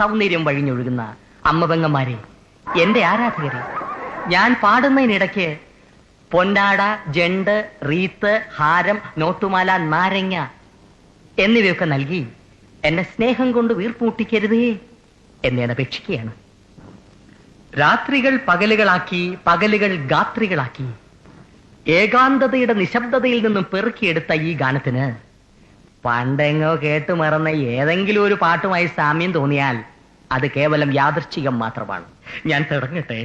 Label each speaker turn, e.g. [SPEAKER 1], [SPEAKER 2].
[SPEAKER 1] സൗന്ദര്യം വഴിഞ്ഞൊഴുകുന്ന അമ്മപെങ്ങന്മാരെ എന്റെ ആരാധകരെ ഞാൻ പാടുന്നതിനിടയ്ക്ക് പൊന്നാട ജണ്ട് റീത്ത് ഹാരം നോട്ടുമാല നാരങ്ങ എന്നിവയൊക്കെ നൽകി എന്നെ സ്നേഹം കൊണ്ട് വീർപ്പൂട്ടിക്കരുതേ എന്ന് ഞാൻ അപേക്ഷിക്കുകയാണ്. രാത്രികൾ പകലുകളാക്കി പകലുകൾ ഗാത്രികളാക്കി ഏകാന്തതയുടെ നിശബ്ദതയിൽ നിന്നും പെറുക്കിയെടുത്ത ഈ ഗാനത്തിന് പണ്ടെങ്ങോ കേട്ടു മറന്ന ഏതെങ്കിലും ഒരു പാട്ടുമായി സാമ്യം തോന്നിയാൽ അത് കേവലം യാദൃശ്ചികം മാത്രമാണ്. ഞാൻ തുടങ്ങട്ടെ?